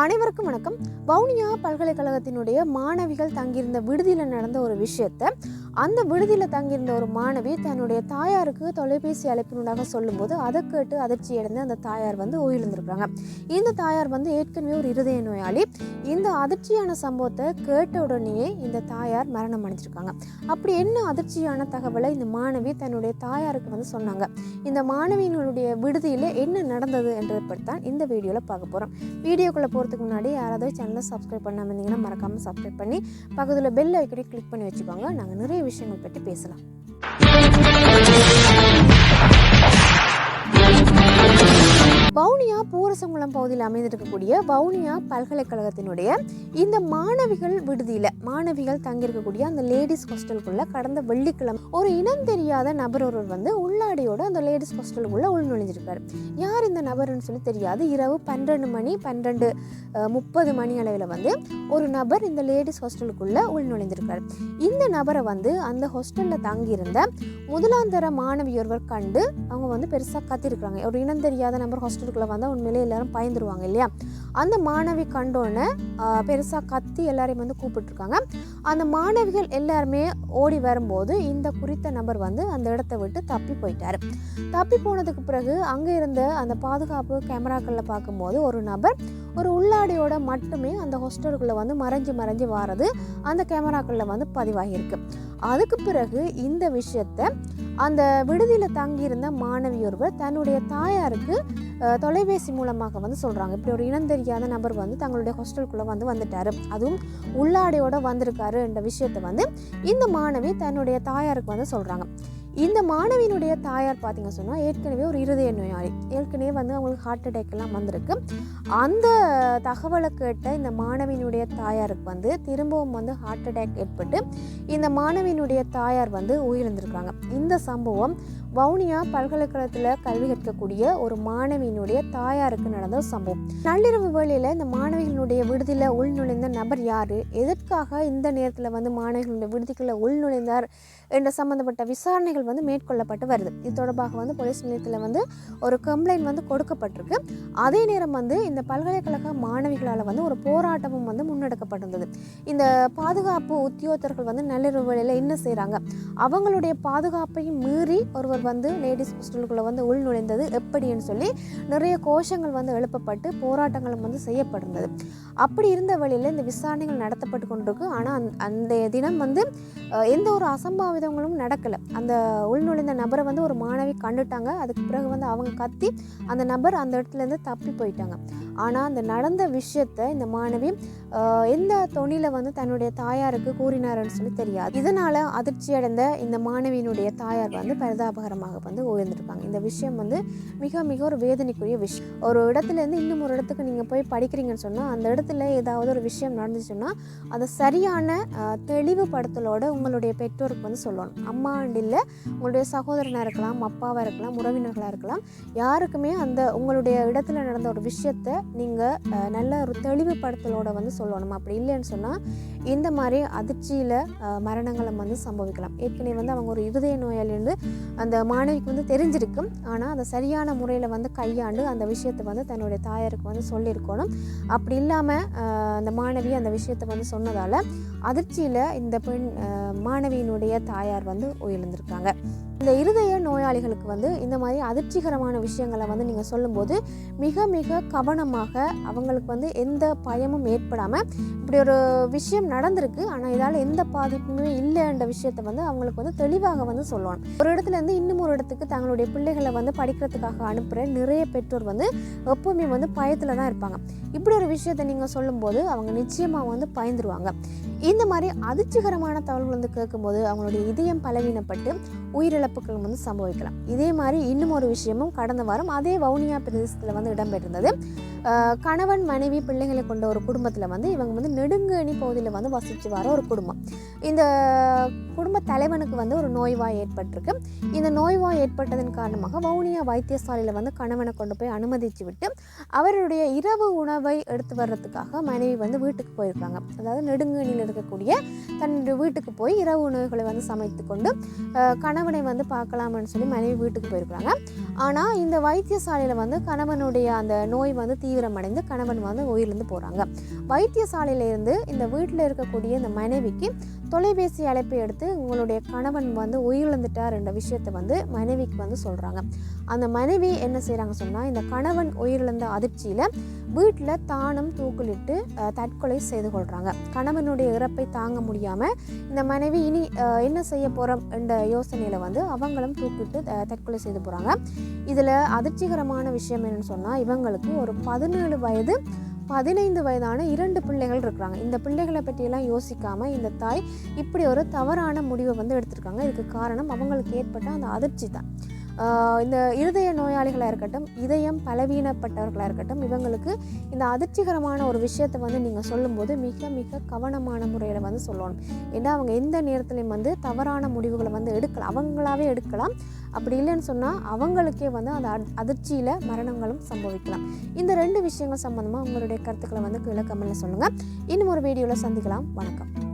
அனைவருக்கும் வணக்கம். வவுனியா பல்கலைக்கழகத்தினுடைய மாணவிகள் தங்கியிருந்த விடுதியில் நடந்த ஒரு விஷயத்தை அந்த விடுதியில் தங்கியிருந்த ஒரு மாணவி தன்னுடைய தாயாருக்கு தொலைபேசி அழைப்பினூடாக சொல்லும்போது அதை கேட்டு அதிர்ச்சி அடைந்து அந்த தாயார் வந்து உயிரிழந்திருக்கிறாங்க. இந்த தாயார் வந்து ஏற்கனவே ஒரு இருதய நோயாளி. இந்த அதிர்ச்சியான சம்பவத்தை கேட்ட உடனேயே இந்த தாயார் மரணம் அடைஞ்சிருக்காங்க. அப்படி என்ன அதிர்ச்சியான தகவலை இந்த மாணவி தன்னுடைய தாயாருக்கு வந்து சொன்னாங்க? இந்த மாணவியினுடைய விடுதியில் என்ன நடந்தது என்றதை பற்றி தான் இந்த வீடியோவில் பார்க்க போகிறோம் வீடியோக்குள்ளே போகிறதுக்கு முன்னாடி யாராவது சேனலை சப்ஸ்கிரைப் பண்ணாமல் இருந்தீங்கன்னா மறக்காமல் சப்ஸ்கிரைப் பண்ணி பக்கத்தில் பெல் ஐக்கடி கிளிக் பண்ணி வச்சுக்கோங்க. நாங்கள் நிறைய விஷயங்கள் பற்றி பேசலாம். வவுனியா பூரசங்குளம் பகுதியில் அமைந்திருக்கக்கூடிய வவுனியா பல்கலைக்கழகத்தினுடைய இந்த மாணவிகள் விடுதியில் மாணவிகள் தங்கியிருக்கக்கூடிய அந்த லேடிஸ் ஹாஸ்டலுக்குள்ளே கடந்த வெள்ளிக்கிழமை ஒரு இனம் தெரியாத நபர் ஒருவர் வந்து உள்ளாடியோட அந்த லேடிஸ் ஹாஸ்டலுக்குள்ளே உள்நுழைஞ்சிருக்காரு. யார் இந்த நபர்னு சொல்லி தெரியாது. இரவு பன்னெண்டு மணி பன்னெண்டு முப்பது மணி அளவில் வந்து ஒரு நபர் இந்த லேடிஸ் ஹாஸ்டலுக்குள்ளே உள்நுழைஞ்சிருக்காரு. இந்த நபரை வந்து அந்த ஹாஸ்டலில் தங்கியிருந்த முதலாந்தர மாணவி ஒருவர் கண்டு அவங்க வந்து பெருசாக கத்திருக்காங்க ஒரு இனம் தெரியாத நபர் ஹாஸ்டலுக்குள்ளே வந்தால் உண்மையிலே எல்லாரும் பயந்துருவாங்க இல்லையா? அந்த மாணவி கண்டோன்னே பெருசாக கத்தி எல்லாரையும் வந்து கூப்பிட்டுருக்காங்க. அந்த மாணவிகள் எல்லாருமே ஓடி வரும்போது இந்த குறித்த நபர் வந்து அந்த இடத்த விட்டு தப்பி போயிட்டார். தப்பி போனதுக்கு பிறகு அங்கே இருந்த அந்த பாதுகாப்பு கேமராக்களில் பார்க்கும்போது ஒரு நபர் ஒரு உள்ளாடியோட மட்டுமே அந்த ஹாஸ்டலுக்குள்ளே வந்து மறைஞ்சு மறைஞ்சு வாரது அந்த கேமராக்களில் வந்து பதிவாகியிருக்கு. அதுக்கு பிறகு இந்த விஷயத்தை அந்த விடுதியில் தங்கியிருந்த மாணவி ஒருவர் தன்னுடைய தாயாருக்கு தொலைபேசி மூலமாக வந்து சொல்கிறாங்க இப்படி ஒரு இனம் தெரியாத நபர் வந்து தங்களுடைய ஹாஸ்டலுக்குள்ளே வந்து வந்துட்டார். அதுவும் உள்ளாடையோடு வந்திருக்காரு என்ற விஷயத்தை வந்து இந்த மாணவி தன்னுடைய தாயாருக்கு வந்து சொல்கிறாங்க இந்த மாணவியினுடைய தாயார் பார்த்தீங்க சொன்னால் ஏற்கனவே ஒரு இருதய நோயாளி. ஏற்கனவே வந்து அவங்களுக்கு ஹார்ட் அட்டாக் எல்லாம் வந்திருக்கு. அந்த தகவலை கேட்ட இந்த மாணவியினுடைய தாயாருக்கு வந்து திரும்பவும் வந்து ஹார்ட் அட்டாக் ஏற்பட்டு இந்த மாணவியினுடைய தாயார் வந்து உயிரிழந்திருக்காங்க இந்த சம்பவம் வவுனியா பல்கலைக்கழகத்தில் கல்வி கற்கக்கூடிய ஒரு மாணவியினுடைய தாயாருக்கு நடந்த ஒரு சம்பவம். நள்ளிரவு வேளையில் இந்த மாணவிகளுடைய விடுதியில் உள்நுழைந்த நபர் யார்? எதற்காக இந்த நேரத்தில் வந்து மாணவிகளுடைய விடுதிக்குள்ளே உள்நுழைந்தார் என்ற சம்பந்தப்பட்ட விசாரணைகள் வந்து மேற்கொள்ளப்பட்டு வருது. இது தொடர்பாக வந்து போலீஸ் நிலையத்தில் வந்து ஒரு கம்ப்ளைண்ட் வந்து கொடுக்கப்பட்டிருக்கு. அதே நேரம் வந்து இந்த பல்கலைக்கழக மாணவிகளால் வந்து ஒரு போராட்டமும் வந்து முன்னெடுக்கப்பட்டிருந்தது. இந்த பாதுகாப்பு உத்தியோகத்தர்கள் வந்து நள்ளிரவு வேளையில் என்ன செய்கிறாங்க அவங்களுடைய பாதுகாப்பையும் மீறி ஒருவர் வந்து லேடிஸ் ஹாஸ்டலுக்குள்ளே வந்து உள் நுழைந்தது எப்படின்னு சொல்லி நிறைய கோஷங்கள் வந்து எழுப்பப்பட்டு போராட்டங்களும் வந்து செய்யப்படுந்தது அப்படி இருந்த வழியில் இந்த விசாரணைகள் நடத்தப்பட்டு கொண்டிருக்கு. ஆனால் அந்த அந்த தினம் வந்து எந்த ஒரு அசம்பாவிதங்களும் நடக்கலை. அந்த உள்நுழைந்த நபரை வந்து ஒரு மாணவி கண்டுட்டாங்க. அதுக்கு பிறகு வந்து அவங்க கத்தி அந்த நபர் அந்த இடத்துலேருந்து தப்பி போயிட்டாங்க. ஆனால் அந்த நடந்த விஷயத்தை இந்த மாணவி எந்த தொனியில் வந்து தன்னுடைய தாயாருக்கு கூறினாருன்னு சொல்லி தெரியாது. இதனால் அதிர்ச்சி அடைந்த இந்த மாணவியினுடைய தாயார் வந்து பரிதாபகரமாக வந்து உயர்ந்திருக்காங்க இந்த விஷயம் வந்து மிக மிக ஒரு வேதனைக்குரிய விஷயம். ஒரு இடத்துலேருந்து இன்னும் ஒரு இடத்துக்கு நீங்கள் போய் படிக்கிறீங்கன்னு சொன்னால் அந்த இடத்துல ஏதாவது ஒரு விஷயம் நடந்துச்சுன்னா அதை சரியான தெளிவுபடுத்தலோடு உங்களுடைய பெற்றோருக்கு வந்து சொல்லணும். அம்மா இல்லை உங்களுடைய சகோதரனாக இருக்கலாம் அப்பாவாக இருக்கலாம் உறவினர்களாக இருக்கலாம் யாருக்குமே அந்த உங்களுடைய இடத்துல நடந்த ஒரு விஷயத்தை நீங்கள் நல்ல ஒரு தெளிவுபடுத்தலோட வந்து சொல்லணும். அப்படி இல்லைன்னு சொன்னால் இந்த மாதிரி அதிர்ச்சியில் மரணங்களை வந்து சம்பவிக்கலாம். ஏற்கனவே வந்து அவங்க ஒரு இருதய நோயாளின்னு அந்த மாணவிக்கு வந்து தெரிஞ்சிருக்கும். ஆனால் அதை சரியான முறையில் வந்து கையாண்டு அந்த விஷயத்தை வந்து தன்னுடைய தாயாருக்கு வந்து சொல்லியிருக்கணும். அப்படி இல்லாமல் அந்த மாணவி அந்த விஷயத்தை வந்து சொன்னதால் அதிர்ச்சியில் இந்த பெண் மாணவியினுடைய தாயார் வந்து உயிர்ந்திருக்காங்க இந்த இருதய நோயாளிகளுக்கு வந்து இந்த மாதிரி அதிர்ச்சிகரமான விஷயங்களை வந்து நீங்கள் சொல்லும்போது மிக மிக கவனமாக அவங்களுக்கு வந்து எந்த பயமும் ஏற்படாமல் இப்படி ஒரு விஷயம் நடந்திருக்கு ஆனால் இதால் எந்த பாதிப்புமே இல்லைன்ற விஷயத்தை வந்து அவங்களுக்கு வந்து தெளிவாக வந்து சொல்லணும் ஒரு இடத்துல இருந்து இன்னும் ஒரு இடத்துக்கு தங்களுடைய பிள்ளைகளை வந்து படிக்கிறதுக்காக அனுப்புகிற நிறைய பெற்றோர் வந்து எப்பவுமே வந்து பயத்தில் தான் இருப்பாங்க. இப்படி ஒரு விஷயத்தை நீங்கள் சொல்லும்போது அவங்க நிச்சயமாக வந்து பயந்துருவாங்க. இந்த மாதிரி அதிர்ச்சிகரமான தகவல்கள் வந்து கேட்கும்போது அவங்களுடைய இதயம் பலவீனப்பட்டு உயிரிழப்புகள் வந்து சம்பவிக்கலாம். இதே மாதிரி இன்னும் ஒரு விஷயமும் கடந்த வாரம் அதே வவுனியா பிரதேசத்தில் வந்து இடம்பெற்றிருந்தது. கணவன் மனைவி பிள்ளைகளை கொண்ட ஒரு குடும்பத்தில் வந்து இவங்க வந்து நெடுங்கணி பகுதியில் வந்து வசித்து வர ஒரு குடும்பம். இந்த குடும்ப தலைவனுக்கு வந்து ஒரு நோய்வாய் ஏற்பட்டிருக்கு. இந்த நோய்வாய் ஏற்பட்டதன் காரணமாக வவுனியா வைத்தியசாலையில் வந்து கணவனை கொண்டு போய் அனுமதித்து விட்டு அவருடைய இரவு உணவை எடுத்து வர்றதுக்காக மனைவி வந்து வீட்டுக்கு போயிருக்காங்க. அதாவது நெடுங்கணியில் இருக்கக்கூடிய தன்னுடைய வீட்டுக்கு போய் இரவு உணவுகளை வந்து சமைத்து கொண்டு கணவனை வந்து பார்க்கலாம்னு சொல்லி மனைவி வீட்டுக்கு போயிருக்காங்க ஆனால் இந்த வைத்தியசாலையில் வந்து கணவனுடைய அந்த நோய் வந்து தீவிரமடைந்து கணவன் வந்து உயிரிழந்து போகிறாங்க வைத்தியசாலையிலேருந்து இந்த வீட்டில் இருக்கக்கூடிய இந்த மனைவிக்கு தொலைபேசி அழைப்பை எடுத்து உங்களுடைய கணவன் வந்து உயிரிழந்துட்டார் என்ற விஷயத்தை வந்து மனைவிக்கு வந்து சொல்கிறாங்க அந்த மனைவி என்ன செய்கிறாங்க சொன்னால் இந்த கணவன் உயிரிழந்த அதிர்ச்சியில் வீட்டில் தானும் தூக்கிலிட்டு தற்கொலை செய்து கொள்கிறாங்க கணவனுடைய இறப்பை தாங்க முடியாமல் இந்த மனைவி இனி என்ன செய்ய போகிறோம் என்ற யோசனையில் வந்து அவங்களும் தூக்கிட்டு தற்கொலை செய்து போகிறாங்க இதில் அதிர்ச்சிகரமான விஷயம் என்னன்னு சொன்னால் இவங்களுக்கு ஒரு பதினேழு வயது பதினைந்து வயதான இரண்டு பிள்ளைகள் இருக்கிறாங்க. இந்த பிள்ளைகளை பற்றியெல்லாம் யோசிக்காமல் இந்த தாய் இப்படி ஒரு தவறான முடிவை வந்து எடுத்திருக்காங்க. இதுக்கு காரணம் அவங்களுக்கு ஏற்பட்ட அந்த அதிர்ச்சி தான். இந்த இருதய நோயாளிகளாக இருக்கட்டும் இதயம் பலவீனப்பட்டவர்களாக இருக்கட்டும் இவங்களுக்கு இந்த அதிர்ச்சிகரமான ஒரு விஷயத்தை வந்து நீங்கள் சொல்லும்போது மிக மிக கவனமான முறையில் வந்து சொல்லணும். ஏன்னா அவங்க எந்த நேரத்துலையும் வந்து தவறான முடிவுகளை வந்து எடுக்கலாம் அவங்களாவே எடுக்கலாம். அப்படி இல்லைன்னு சொன்னால் அவங்களுக்கே வந்து அந்த அதிர்ச்சியில் மரணங்களும் சம்பவிக்கலாம். இந்த ரெண்டு விஷயங்கள் சம்மந்தமாக உங்களுடைய கருத்துக்களை வந்து கீழே கமெண்ட்டில் சொல்லுங்கள் இன்னும் ஒரு வீடியோவில் சந்திக்கலாம். வணக்கம்.